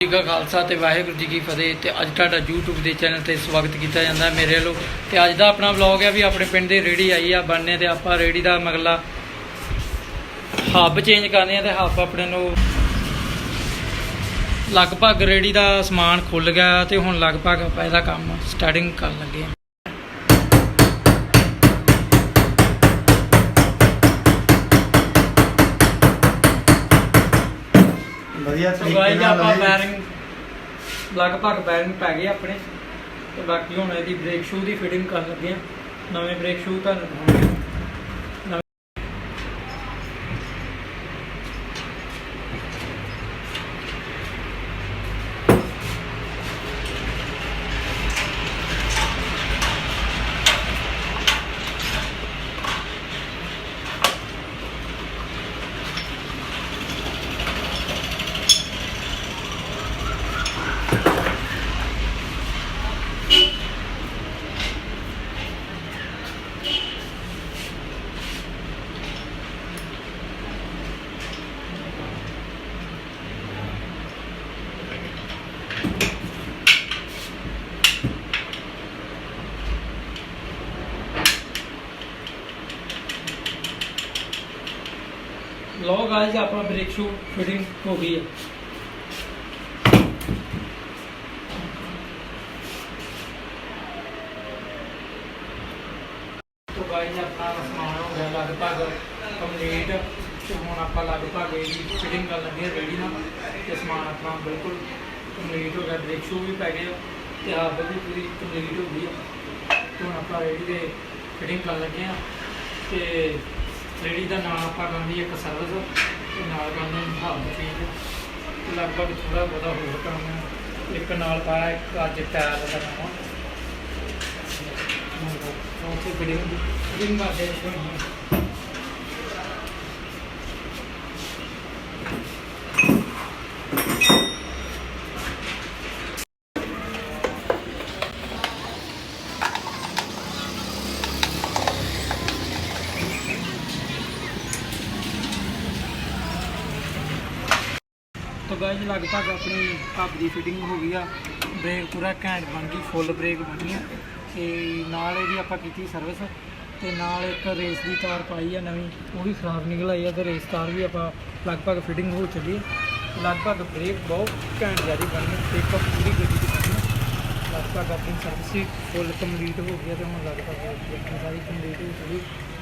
ਜੀ ਕਾ ਖਾਲਸਾ ਤੇ ਵਾਹਿਗੁਰੂ ਜੀ ਕੀ ਫਤਿਹ। ਤੇ ਅੱਜ ਤੁਹਾਡਾ YouTube ਦੇ ਚੈਨਲ ਤੇ ਸਵਾਗਤ ਕੀਤਾ ਜਾਂਦਾ ਮੇਰੇ ਵੱਲੋਂ। ਤੇ ਅੱਜ ਦਾ ਆਪਣਾ ਵਲੌਗ ਹੈ ਵੀ ਆਪਣੇ ਪਿੰਡ ਦੀ ਰੇੜੀ ਆਈ ਆ, ਬਣਨੇ ਤੇ ਆਪਾਂ ਰੇੜੀ ਦਾ ਮਗਲਾ ਹੱਬ ਚੇਂਜ ਕਰਨੇ ਆ ਤੇ ਹੱਬ ਆਪਣੇ ਨੂੰ ਲਗਭਗ ਰੇੜੀ ਦਾ ਸਮਾਨ ਖੁੱਲ ਗਿਆ ਤੇ ਹੁਣ ਲਗਭਗ ਆਪਾਂ ਇਹਦਾ ਕੰਮ ਸਟਾਰਟਿੰਗ ਕਰਨ ਲੱਗੇ ਆ। ਵਧੀਆ ਸੋ ਤਰੀਕੇ ਗਾਇਜ਼ ਨਾਲ ਆਪਾਂ ਲਾਏ। ਬੈਰਿੰਗ ਲਗਭਗ ਬੈਰਿੰਗ ਪੈ ਗਏ ਆਪਣੇ ਤੇ ਬਾਕੀ ਹੁਣ ਇਹਦੀ ਬ੍ਰੇਕ ਸ਼ੂ ਦੀ ਫਿਟਿੰਗ ਕਰਨ ਲੱਗੇ ਆ ਨਵੇਂ ਬ੍ਰੇਕ ਸ਼ੂ ਤੁਹਾਨੂੰ ਦਿਖਾਉਂਦੇ ਆ। ਲਓ ਗਾਇਜ਼ ਆਪਣਾ ਬ੍ਰੇਕ ਸ਼ੂ ਫਿਟਿੰਗ ਹੋ ਗਈ ਹੈ ਤੋ ਗਾਇਜ਼ ਆਪਣਾ ਸਮਾਨ ਹੋ ਗਿਆ ਲਗਭਗ ਕੰਪਲੀਟ ਤੇ ਹੁਣ ਆਪਾਂ ਲਗਭਗ ਇਹਦੀ ਫਿਟਿੰਗ ਕਰਨ ਲੱਗੇ ਰੈਡੀ ਨਾਲ। ਤੇ ਸਮਾਨ ਆਪਣਾ ਬਿਲਕੁਲ ਕੰਪਲੀਟ ਹੋ ਗਿਆ ਬ੍ਰੇਕ ਸ਼ੂ ਵੀ ਪੈ ਗਏ ਆ, ਤੇ ਆਪ ਵੀ ਪੂਰੀ ਕੰਪਲੀਟ ਹੋ ਗਈ ਆ। ਤੇ ਹੁਣ ਆਪਾਂ ਰੈਡੀ ਦੇ ਫਿਟਿੰਗ ਕਰਨ ਲੱਗੇ ਆ, ਤੇ ਰੇੜੀ ਦਾ ਨਾਮ ਆਪਾਂ ਕਰਨੀ ਇੱਕ ਸਰਵਿਸ ਤੇ ਨਾਲ ਕਰਨੀ ਹੱਬ ਚੀਜ਼ ਤੇ ਲਗਭਗ ਥੋੜਾ ਬਹੁਤਾ ਹੋਰ ਕੰਮ ਹੈ ਇੱਕ ਨਾਲ ਪਾਇਆ ਇੱਕ ਅੱਜ ਟਾਇਰ ਦਾ ਨਾਮ ਉਹ ਤੇ ਫਿਟਿੰਗ ਫਿਟਿੰਗ ਕਰਦੇ ਨੇ ਤੋ ਗਾਇਜ਼ ਲਗਭਗ ਆਪਣੀ ਹੱਬ ਦੀ ਫਿਟਿੰਗ ਹੋ ਗਈ ਆ। ਬ੍ਰੇਕ ਪੂਰਾ ਘੈਂਟ ਬਣ ਗਈ ਫੁੱਲ ਬ੍ਰੇਕ ਬਣੀ ਆ। ਤੇ ਨਾਲ ਇਹਦੀ ਆਪਾਂ ਕੀਤੀ ਸਰਵਿਸ ਤੇ ਨਾਲ ਇੱਕ ਰੇਸ ਦੀ ਤਾਰ ਪਾਈ ਆ ਨਵੀਂ, ਉਹ ਵੀ ਖਰਾਬ ਨਿਕਲ ਆਈ ਆ ਤੇ ਰੇਸ ਤਾਰ ਵੀ ਆਪਾਂ ਲਗਭਗ ਫਿਟਿੰਗ ਹੋ ਚੁੱਕੀ ਆ। ਲਗਭਗ ਬ੍ਰੇਕ ਬਹੁਤ ਘੈਂਟ ਜਿਆਦੀ ਬਣੀ ਪਿਕਅਪ ਪੂਰੀ ਗੱਡੀ ਦੀ ਬਣੀ ਲਗਭਗ ਆਪਣੀ ਸਰਵਿਸ ਵੀ ਫੁੱਲ ਕੰਪਲੀਟ ਹੋ ਗਈ ਆ ਤੇ ਹੁਣ ਲਗਭਗ ਆਪਣੀ ਸਾਰੀ ਕੰਪਲੀਟ ਹੋ ਚੁੱਕੀ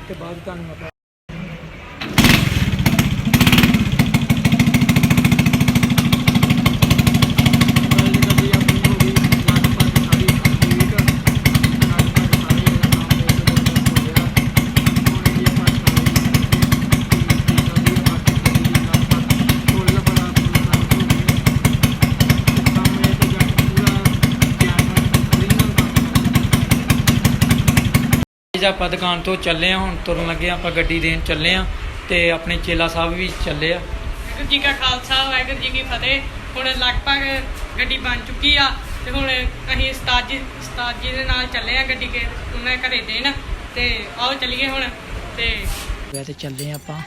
ਤੇ ਬਾਅਦ ਤੁਹਾਨੂੰ ਆਪਾਂ ਜੀ ਆਪਾਂ ਦੁਕਾਨ ਤੋਂ ਚੱਲੇ ਆ ਹੁਣ ਤੁਰਨ ਲੱਗੇ ਆ ਆਪਾਂ ਗੱਡੀ ਦੇਣ ਚੱਲੇ ਆ ਤੇ ਆਪਣੇ ਚੇਲਾ ਸਾਹਿਬ ਵੀ ਚੱਲੇ ਆ। ਵਾਹਿਗੁਰੂ ਜੀ ਕਾ ਖਾਲਸਾ ਵਾਹਿਗੁਰੂ ਜੀ ਕੀ ਫਤਿਹ। ਹੁਣ ਲਗਭਗ ਗੱਡੀ ਬਣ ਚੁੱਕੀ ਆ ਤੇ ਹੁਣ ਅਸੀਂ ਉਸਤਾਦ ਜੀ ਉਸਤਾਦ ਜੀ ਦੇ ਨਾਲ ਚੱਲੇ ਆ ਗੱਡੀ ਕੇ ਉਹਨਾਂ ਘਰੇ ਦੇਣ। ਤੇ ਆਓ ਚੱਲੀਏ ਹੁਣ ਤੇ ਵੇ ਤੇ ਚੱਲੇ ਆ ਆਪਾਂ।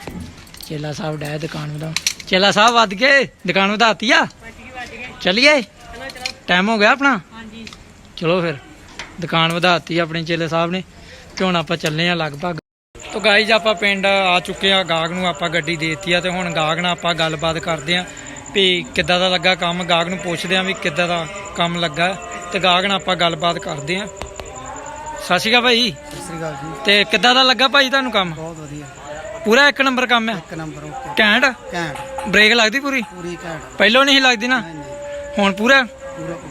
ਚੇਲਾ ਸਾਹਿਬ ਡੈ ਦੁਕਾਨ ਵਧਾ ਚੇਲਾ ਸਾਹਿਬ ਵੱਧ ਗਏ ਦੁਕਾਨ ਵਧਾਤੀ ਆ? ਚੱਲੀਏ? ਚਲੋ ਚਲੋ। ਟਾਈਮ ਹੋ ਗਿਆ ਆਪਣਾ? ਹਾਂਜੀ। ਚਲੋ ਫਿਰ ਦੁਕਾਨ ਵਧਾਤੀ ਆਪਣੇ ਚੇਲੇ ਸਾਹਿਬ ਨੇ। ਤੇ ਹੁਣ ਆਪਾਂ ਚੱਲੇ ਆ ਲਗਭਗ। ਤੋ ਗਾਈਜ਼ ਆਪਾਂ ਪਿੰਡ ਆ ਚੁੱਕੇ ਆ ਗਾਗ ਨੂੰ ਆਪਾਂ ਗੱਡੀ ਦੇਤੀ ਆ ਤੇ ਹੁਣ ਗਾਗ ਨਾਲ ਆਪਾਂ ਗੱਲਬਾਤ ਕਰਦੇ ਆ ਵੀ ਕਿੱਦਾਂ ਦਾ ਲੱਗਾ ਕੰਮ। ਗਾਗ ਨੂੰ ਪੁੱਛਦੇ ਆ ਵੀ ਕਿੱਦਾਂ ਦਾ ਕੰਮ ਲੱਗਾ। ਤੇ ਗਾਗ ਨਾਲ ਆਪਾਂ ਗੱਲਬਾਤ ਕਰਦੇ ਆ ਸਤਿ ਸ਼੍ਰੀ ਅਕਾਲ ਭਾਈ। ਸਤਿ ਸ੍ਰੀ ਅਕਾਲ ਜੀ। ਤੇ ਕਿੱਦਾਂ ਦਾ ਲੱਗਾ ਭਾਈ ਤੁਹਾਨੂੰ ਕੰਮ? ਬਹੁਤ ਵਧੀਆ। ਪੂਰਾ ਇੱਕ ਨੰਬਰ ਕੰਮ ਆ? ਇੱਕ ਨੰਬਰ ਓਕੇ। ਘੈਂਟ? ਘੈਂਟ। ਬ੍ਰੇਕ ਲੱਗਦੀ ਪੂਰੀ? ਪੂਰੀ ਘੈਂਟ। ਪਹਿਲਾਂ ਨਹੀਂ ਲੱਗਦੀ ਨਾ? ਹੁਣ ਪੂਰਾ।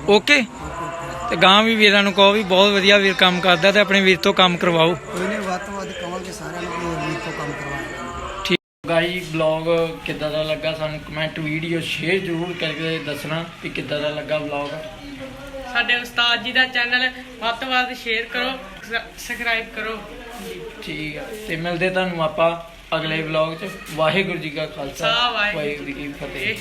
ਓਕੇ। ਤੇ ਗਾਂ ਵੀ ਵੀਰਾਂ ਨੂੰ ਕਹੋ ਵੀ ਬਹੁਤ ਵਧੀਆ ਵੀਰ ਕੰਮ ਕਰਦਾ ਤੇ ਆਪਣੇ ਵੀਰ ਤੋਂ ਕੰਮ ਕਰਵਾਓ। ਕੋਈ ਨਹੀਂ ਵੱਧ ਤੋਂ ਵੱਧ ਕਵਾਂਗੇ ਸਾਰਿਆਂ ਨੂੰ ਕਿ ਵੀਰ ਤੋਂ ਕੰਮ ਕਰਵਾਉਣਾ ਠੀਕ। ਗਾਈ ਬਲੌਗ ਕਿੱਦਾਂ ਦਾ ਲੱਗਾ ਸਾਨੂੰ ਕਮੈਂਟ ਵੀਡੀਓ ਸ਼ੇਅਰ ਜ਼ਰੂਰ ਕਰਕੇ ਦੱਸਣਾ ਕਿ ਕਿੱਦਾਂ ਦਾ ਲੱਗਾ ਬਲੌਗ ਸਾਡੇ ਉਸਤਾਦ ਜੀ ਦਾ ਚੈਨਲ ਵੱਧ ਤੋਂ ਵੱਧ ਸ਼ੇਅਰ ਕਰੋ ਸਬਸਕ੍ਰਾਈਬ ਕਰੋ। ਠੀਕ ਆ ਤੇ ਮਿਲਦੇ ਤੁਹਾਨੂੰ ਆਪਾਂ ਅਗਲੇ ਬਲੌਗ 'ਚ। ਵਾਹਿਗੁਰੂ ਜੀ ਕਾ ਖਾਲਸਾ ਵਾਹਿਗੁਰੂ ਜੀ ਕੀ ਫਤਿਹ।